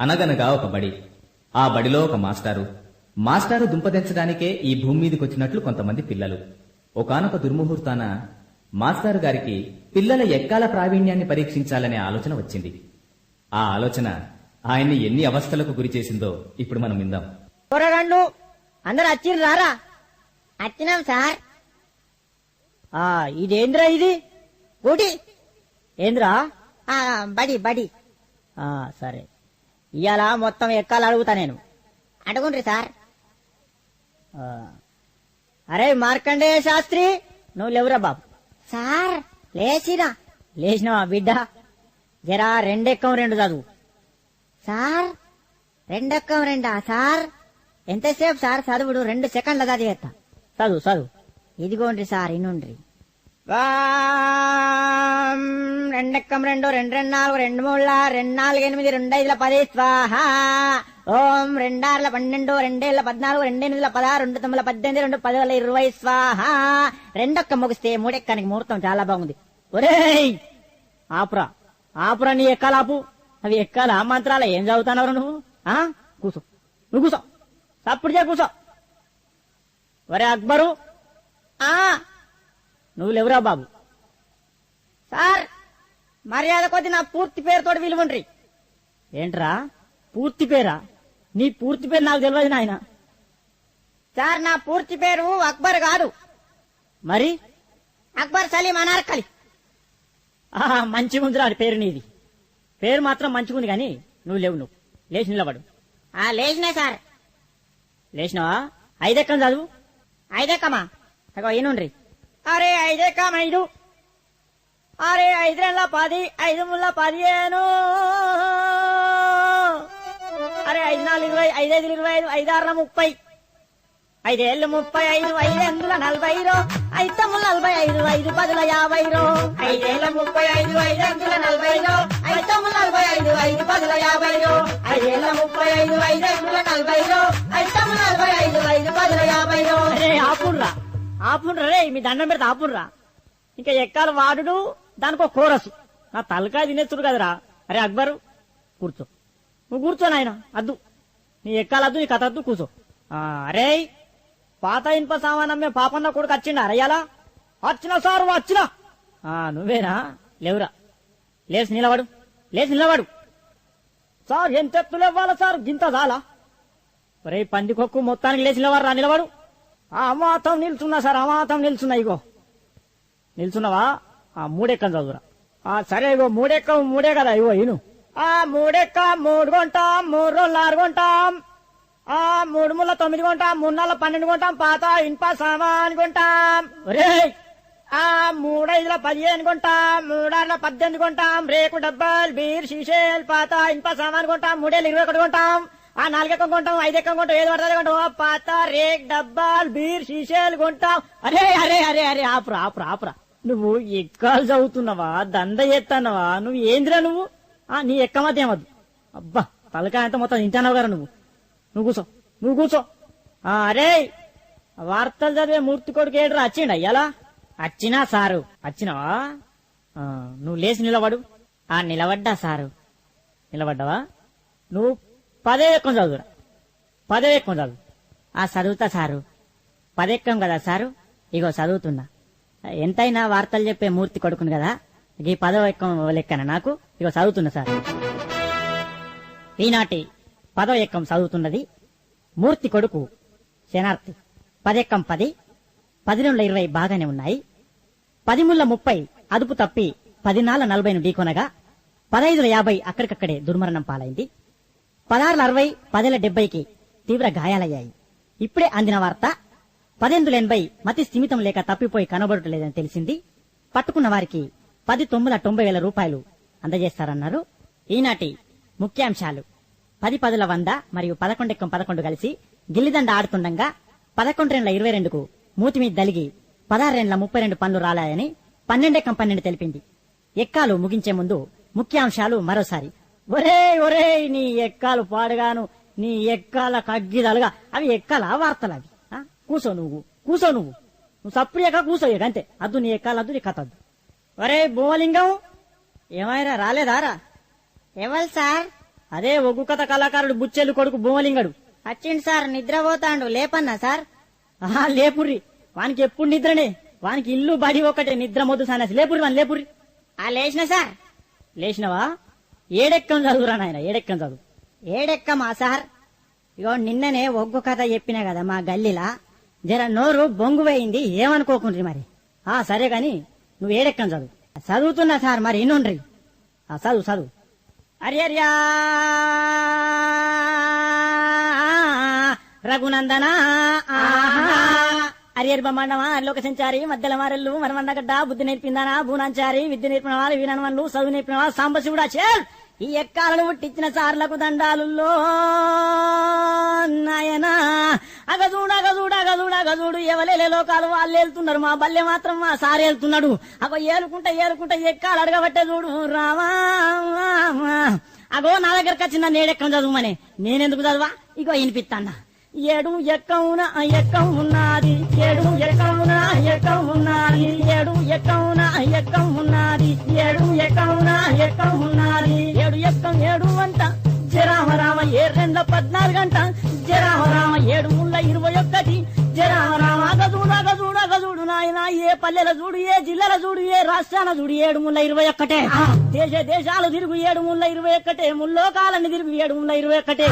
అనగనగా ఒక బడి. ఆ బడిలో ఒక మాస్టారు. మాస్టారు దుంపదించడానికే ఈ భూమి మీదకొచ్చినట్లు కొంతమంది పిల్లలు. ఒకానొక దుర్ముహూర్తాన మాస్టారు గారికి పిల్లల ఎక్కాల ప్రావీణ్యాన్ని పరీక్షించాలనే ఆలోచన వచ్చింది. ఆ ఆలోచన ఆయన్ని ఎన్ని అవస్థలకు గురి చేసిందో ఇప్పుడు మనం విందాం. కూరగాండ్లు అందరు అచ్చిరు రారా. అచ్చినాం సార్. ఆ ఇదేంద్రా ఇది? కోటి ఏంద్రా? ఆ, బడి బడి. ఆ సరే. ఇవాళ మొత్తం ఎక్కాలి? అడుగుతా నేను. అడుగుండ్రి సార్. అరే మార్కండేయ శాస్త్రి నువ్వు లేవురా బాబు. సార్. లేచిరా. లేచినవా బిడ్డ? జరా రెండెక్కం రెండు చదువు. సార్. రెండొక్క రెండా సార్? ఎంతసేపు సార్ చదువుడు? రెండు సెకండ్ల చదివేస్తా చదువు చదువు. ఇదిగోండ్రి సార్ ఇనుండ్రి. రెండెక్కం రెండు రెండు రెండు నాలుగు రెండు మూడుల రెండు నాలుగు ఎనిమిది రెండు ఐదుల పది స్వాహ. ఓం. రెండార్ల పన్నెండు రెండేళ్ళ పద్నాలుగు రెండెనిమిదిల పదహారు రెండు తొమ్మిది పద్దెనిమిది రెండు పదివేల ఇరవై స్వాహ. రెండొక్క ముగిస్తే మూడెక్కానికి ముహూర్తం చాలా బాగుంది. ఒరేయ్! ఆపురా. ఆపురా నీ ఎక్కాలాపు అవి ఎక్కాల? ఆ మంత్రాల ఏం చదువుతానవరు నువ్వు? ఆ? కూసో. నువ్వు కూసో. తప్పుడు చే కూసో. ఒరే అక్బరు. ఆ! నువ్వు లేవురా బాబు? సార్ మర్యాద కొద్ది నా పూర్తి పేరుతో విలువండ్రి. ఏంట్రా? పూర్తి పేరా? నీ పూర్తి పేరు నాకు తెలియదు నాయన. సార్ నా పూర్తి పేరు అక్బర్ కాదు. మరి? అక్బర్ సలీం అనార్కలి. ఆహా, మంచిగుందిరా పేరు నీది. పేరు మాత్రం మంచిగుంది కానీ నువ్వు లేవు నువ్వు. లేచి నిలబడు. ఆ లేచినా సార్. లేచినావా? ఐదెక్కం చదువు? ఐదేకమా అగో ఈనుండ్రి అరే ఐదెక్కం ఐదు అరే ఐదు రెండ్ల పది ఐదు ముళ్ళ పదిహేను. అరే ఐదు నాలుగు ఇరవై ఐదైదు ఇరవై ఐదు ఐదు ఐదారుల ముప్పై. ఐదేళ్ళు ముప్పై ఐదు ఐదెందుల నలభై రో. ఐదు తమ్ముల నలభై ఐదు ఐదు పదుల యాభై రో. ఐదేళ్ళ ముప్పై ఐదు ఐదెందుల నలభై రో. ఐదు నలభై ఐదు ఐదు పదుల యాభై రో. ఐదేళ్ళ ముప్పై ఐదు ఐదెందుల నలభై రో. ఐదు నలభై ఐదు ఐదు పదుల యాభై రో. అరే ఆపుర్రా. ఆపుండ్రా రే మీ దండం పెడితే ఆపుండ్రా ఇంకా ఎక్కాల వాడుడు దానికో కోరసు. నా తలకాయ తినేస్తుడు కదరా. అరే అక్బరు కూర్చో. నువ్వు కూర్చో నాయన అద్దు. నీ ఎక్కాలద్దు నీ కథ అద్దు కూర్చో. అరే పాత ఇనుప సామానమ్మే పాపన్న కొడుకు వచ్చిండా? అరయ్యాలా వచ్చిన సారు వచ్చినా. నువ్వేనా? లేవురా. లేచి నిలబడు. లేచి నిలబడు. సార్ ఎంత ఎత్తులు ఇవ్వాలా సార్? గింత చాలా ఒరే పందికొక్కు మొత్తానికి లేచి నిలబడు రా నిలబడు. అమాతం నిల్చున్నా సార్ అమాతం నిల్చున్నా ఇగో. నిల్చున్నావా? ఆ మూడెక్కం చదువురా. ఆ సరే ఇగో మూడెక్క మూడే కదా ఇగో ఇను. ఆ మూడెక్క మూడు కొంటాం మూడు రోజులు ఆరు కొంటాం. ఆ మూడు ముళ్ళ తొమ్మిది కొంటాం మూడు నెలల పన్నెండు కొంటాం పాత ఇనుప సామాన్ కొంటాం. రే ఆ మూడైదుల పదిహేను కొంటాం మూడార్ల పద్దెనిమిది కొంటాం రేకు డబ్బాలు బీర్ షీషేల్ పాత ఇనుప సామాన్ కొంటాం మూడేళ్ళు ఇరవై ఒకటి కొంటాం. ఆ నాలుగెక్కం కొంటాం ఐదెక్కం కొంటాం ఏది పడుతుంది కొంటాం. పాత రేక్ డబ్బాలు బీర్ షీషేలు కొంటాం. అరే అరే అరే అరే ఆపురా ఆపురా ఆపురా. నువ్వు ఎక్కాలు చదువుతున్నావా? దంద చేస్తున్నావా నువ్వు ఏందిరా నువ్వు? ఆ నీ ఎక్కమతే ఏమద్దు అబ్బా తలకాయ అంతా మొత్తం తింటానావు గారా నువ్వు. నువ్వు కూర్చో నువ్వు కూర్చో. ఆ, అరే వార్తలు చదివే మూర్తి కొడుకు ఏడ్రా? వచ్చిండ ఎలా? వచ్చినా సారు. వచ్చినావా నువ్వు లేచి నిలబడు. ఆ నిలబడ్డా సారు. నిలబడ్డావా? నువ్వు పదే ఎక్కం చదువురా పదే ఎక్కం చదువు. ఆ చదువుతా సారు. పదెక్కం కదా సారు? ఇగో చదువుతున్నా. ఎంతైనా వార్తలు చెప్పే మూర్తి కొడుకును కదా? ఈ పదవ ఎక్కం లెక్కన నాకు? ఇగో చదువుతున్నా సార్. ఈనాటి పదవ ఎక్కం చదువుతున్నది మూర్తి కొడుకు శనార్థి పదెక్కం పది పదిహేనుల ఇరవై బాగానే ఉన్నాయి. పదిముళ్ళ ముప్పై అదుపు తప్పి పదినాళ్ళ నలభైను ఢీకొనగా పదైదుల యాభై అక్కడికక్కడే దుర్మరణం పాలైంది. పదహారు అరవై పదేళ్ళ డెబ్బైకి తీవ్ర గాయాలయ్యాయి. ఇప్పుడే అందిన వార్త పదెందుల ఎనభై మతి స్థిమితం లేక తప్పిపోయి కనబడటలేదని తెలిసింది. పట్టుకున్న వారికి పది తొమ్మిది తొంభై వేల రూపాయలు అందజేస్తారన్నారు ఈనాటి ముఖ్యాంశాలు. పది పదుల వంద మరియు పదకొండెక్కం పదకొండు కలిసి గిల్లిదండ ఆడుతుండగా పదకొండు రెండ్ల ఇరవై రెండుకు మూతి మీద దలిగి పదహారు రెండ్ల ముప్పై రెండు పనులు రాలాయని పన్నెండెక్కం పన్నెండు తెలిపింది. ఎక్కాలు ముగించే ముందు ముఖ్యాంశాలు మరోసారి. ఒరే ఒరే నీ ఎక్కాలు పాడుగాను నీ ఎక్కాల కగ్గిదలుగా. అవి ఎక్కాల వార్తలు అవి? ఆ? కూసో నువ్వు కూసో నువ్వు. నువ్వు సప్రియక కూసో ఇక అంతే. అద్దు నీ ఎక్కాలద్దు నీ కథ అద్దు. ఒరే భూమలింగం ఏమైనా రాలేదారా ఎవరు సార్? అదే ఒగ్గు కథ కళాకారుడు బుచ్చెలు కొడుకు భూమలింగడు వచ్చిండు సార్ నిద్రపోతాండు. లేపన్నా సార్? ఆహా లేపుర్రి. వానికి ఎప్పుడు నిద్రనే? వానికి ఇల్లు బడి ఒకటే నిద్ర మొద్దు సన్నసి లేపుర్రి వాని లేపుర్రి. ఆ లేచిన సార్? లేచినవా? ఏడెక్కం చదువురా నాయన ఏడెక్కం చదువు. ఏడెక్కమా సార్? ఇగో నిన్ననే ఒగ్గు కథ చెప్పినా కదా మా గల్లీలా? జర నోరు బొంగు పోయింది ఏమనుకోకుండ్రి మరి? ఆ సరే గాని నువ్వు ఏడెక్కం చదువు. చదువుతున్నా సార్ మరి ఇనుండ్రి. ఆ చదువు చదువు. అర్యర్యా! ఆహా! అరియర్ బ్రహ్మాండమా లోక సంచారి మధ్యల మారెల్లు మరమండగడ్డ బుద్ధి నేర్పిందానా భూనాంచారి విద్య నేర్పిన వాళ్ళు వీణన్వన్లు చదువు నేర్పిన వాళ్ళు సాంబశివుడా చేర్ ఈ ఎక్కాలను పుట్టించిన సార్లకు దండాలుల్లో నాయనా! అగజూడు అగజూడు అగజూడు అగజూడు ఎవలేలే లోకాలు వాళ్ళు వెళ్తున్నారు మా బల్లె మాత్రం మా సార్ వెళ్తున్నాడు అగో ఏలుకుంటే ఏలుకుంటే ఎక్కాలు అడగబట్టే చూడు రామా అగో నా దగ్గరకు వచ్చిన నేడెక్కం చదువుమని. నేనెందుకు చదువా? ఇగో వినిపిస్తాన్నా ఏడు ఎక్కవున ఎక్కం ఉన్నది ఏడు ఎక్కవున ఎక్కం ఉన్నది ఏడు ఎక్కవున ఎక్కం ఉన్నది ఏడు ఎక్కవున ఎక్కం ఉన్నది ఏడు ఎక్కం ఏడు అంట. జరామరామ ఏ రెండ్ల పద్నాలుగు గంట జరామ ఏడు ముళ్ళ ఇరవై ఒక్కటి. జరామరామ రామ అగజూడు అగజూడు నాయన ఏ పల్లెల చూడు ఏ జిల్లాల చూడు ఏ రాష్ట్రాల చూడు ఏడు ముళ్ళ ఇరవై ఒక్కటే. దేశ దేశాలు తిరుగు ఏడు ముళ్ళ ఇరవై ఒక్కటే. ముల్లోకాలని తిరుగు ఏడు ముళ్ళ ఇరవై ఒక్కటే